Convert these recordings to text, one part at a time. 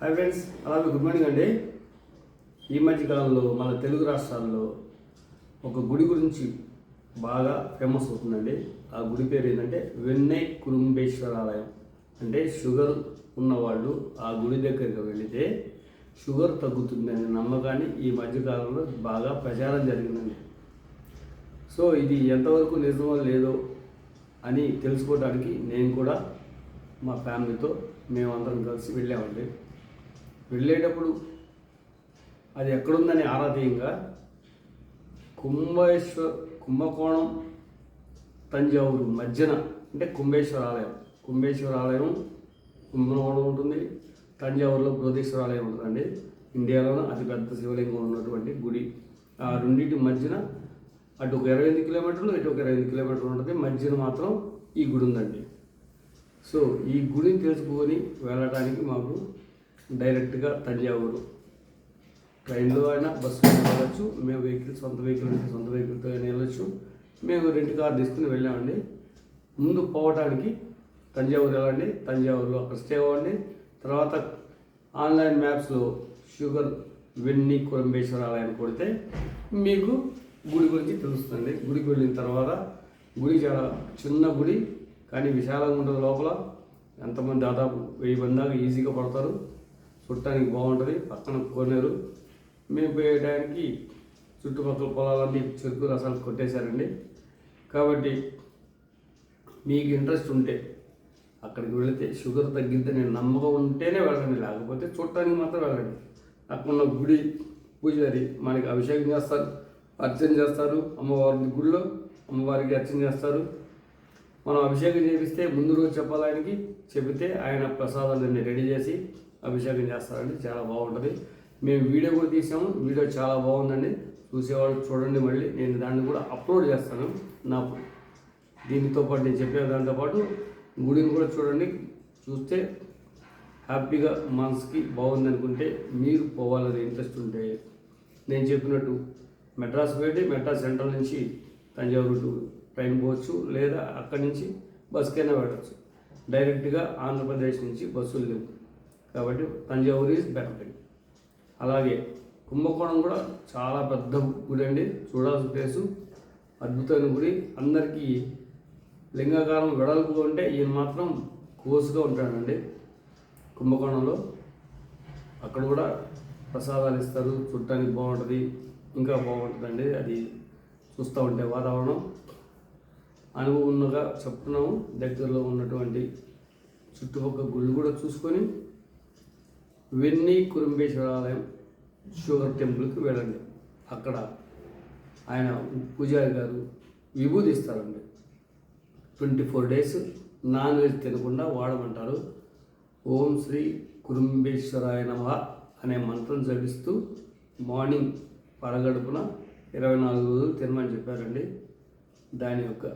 Hi friends అలాగే good morning అండి. ఈ మధ్యకాలంలో మన తెలుగు రాష్ట్రాల్లో ఒక గుడి గురించి బాగా ఫేమస్ అవుతుందండి. ఆ గుడి పేరు ఏంటంటే వెన్నై కురుంబేశ్వర ఆలయం అంటే షుగర్ ఉన్నవాళ్ళు ఆ గుడి దగ్గరికి వెళితే షుగర్ తగ్గుతుందనే నమ్మకాన్ని ఈ మధ్యకాలంలో బాగా ప్రచారం జరిగిందండి. సో ఇది ఎంతవరకు నిజమో లేదో అని తెలుసుకోవడానికి నేను కూడా మా ఫ్యామిలీతో మేమందరం కలిసి వెళ్ళామండి. వెళ్ళేటప్పుడు అది ఎక్కడుందని ఆరాధీయంగా కుంభేశ్వర కుంభకోణం తంజావూరు మధ్యన అంటే కుంభేశ్వర ఆలయం. కుంభేశ్వర ఆలయం కుంభకోణం ఉంటుంది తంజావూరులో బృహదీశ్వర ఆలయం ఉంటుందండి. ఇండియాలోనే అతిపెద్ద శివలింగం ఉన్నటువంటి గుడి. ఆ రెండింటి మధ్యన అటు ఒక ఇరవై ఎనిమిది కిలోమీటర్లు ఇటు ఒక ఇరవై ఎనిమిది కిలోమీటర్లు ఉంటుంది. మధ్యన మాత్రం ఈ గుడి ఉందండి. సో ఈ గుడిని తెలుసుకొని వెళ్ళడానికి మాకు డైరెక్ట్గా తంజావూరు ట్రైన్లో అయినా బస్సులో వెళ్ళచ్చు. మేము వెహికల్ సొంత వెహికల్ ఉంటే సొంత వెహికల్తో అయినా వెళ్ళచ్చు. మేము రెంట్ కార్ తీసుకుని వెళ్ళామండి. ముందు పోవడానికి తంజావూరు వెళ్ళండి. తంజావూరులో అక్కడ స్టే అవ్వండి. తర్వాత ఆన్లైన్ మ్యాప్స్లో షుగర్ వెన్ని కురంబేశ్వర ఆలయం కొడితే మీకు గుడి గురించి తెలుస్తుంది గుడికి వెళ్ళిన తర్వాత గుడి చాలా చిన్న గుడి కానీ విశాలంగా ఉంటుంది లోపల. ఎంతమంది దాదాపు వెయ్యి మంది దాకా ఈజీగా పడతారు. చూడటానికి బాగుంటుంది. పక్కన కోనేరు. మేము పోయడానికి చుట్టుపక్కల పొలాలన్నీ చెరుకు రసాలు కొట్టేశారండి. కాబట్టి మీకు ఇంట్రెస్ట్ ఉంటే అక్కడికి వెళితే షుగర్ తగ్గిద్దని నమ్మకం ఉంటేనే వెళ్ళండి. లేకపోతే చూడటానికి మాత్రం వెళ్ళండి. అక్కడ ఉన్న గుడి పూజారి మనకి అభిషేకం చేస్తారు అర్చన చేస్తారు. అమ్మవారి గుడిలో అమ్మవారికి అర్చన చేస్తారు. మనం అభిషేకం చేపిస్తే ముందు రోజు చెప్పాలి ఆయనకి చెబితే ఆయన ప్రసాదాలన్నీ రెడీ చేసి అభిషేకం చేస్తారండి. చాలా బాగుంటుంది. మేము వీడియో కూడా తీసాము. వీడియో చాలా బాగుందండి. చూసేవాళ్ళు చూడండి మళ్ళీ. నేను దాన్ని కూడా అప్లోడ్ చేస్తాను. నా దీనితో పాటు నేను చెప్పే దాంతో పాటు గుడిని కూడా చూడండి. చూస్తే హ్యాపీగా మనసుకి బాగుంది అనుకుంటే మీరు పోవాలని ఇంట్రెస్ట్ ఉంటే నేను చెప్పినట్టు మెడ్రాస్ వెళ్ళి మెడ్రాస్ సెంట్రల్ నుంచి తంజావూరు ట్రైన్ పోవచ్చు లేదా అక్కడి నుంచి బస్కైనా వెళ్ళచ్చు. డైరెక్ట్గా ఆంధ్రప్రదేశ్ నుంచి బస్సులు లేవు కాబట్టి తంజావూరు ఈజ్ బెటర్ అలాగే కుంభకోణం కూడా చాలా పెద్ద గుడి అండి. చూడాల్సిన ప్లేసు. అద్భుతమైన గుడి. అందరికీ లింగాకారం వెడల్పుగా ఉంటే ఈయన మాత్రం కోసుగా ఉంటాడండి కుంభకోణంలో. అక్కడ కూడా ప్రసాదాలు ఇస్తారు. చూడటానికి బాగుంటుంది. ఇంకా బాగుంటుందండి. అది చూస్తూ ఉంటే వాతావరణం. అనుభవంగా చెప్తున్నాము దగ్గరలో ఉన్నటువంటి చుట్టుపక్కల గుళ్ళు కూడా చూసుకొని వెన్ని కురుంబేశ్వరాలయం షుగర్ టెంపుల్కి వెళ్ళండి. అక్కడ ఆయన పూజారి గారు విభూతి ఇస్తారండి twenty four days non veg తినకుండా వాడమంటారు. ఓం శ్రీ కురుంబేశ్వరాయ నమ అనే మంత్రం జపిస్తూ మార్నింగ్ పరగడుపున ఇరవై నాలుగు రోజులు తినమని చెప్పారండి. దాని యొక్క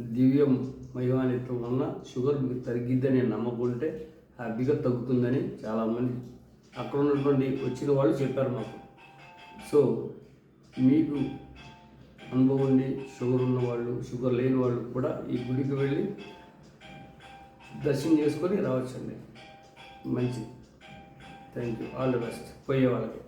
దివ్యం మహిమానిత్వం వలన షుగర్ మీకు తగ్గిద్దని నమ్మకుంటే హ్యాపీగా తగ్గుతుందని చాలామంది అక్కడ ఉన్నటువంటి వచ్చిన వాళ్ళు చెప్పారు మాకు. సో మీకు అనుభవం ఉండి షుగర్ ఉన్న వాళ్ళు షుగర్ లేని వాళ్ళు కూడా ఈ గుడికి వెళ్ళి దర్శనం చేసుకొని రావచ్చండి. మంచిది. Thank you. All the best. పోయే వాళ్ళకి.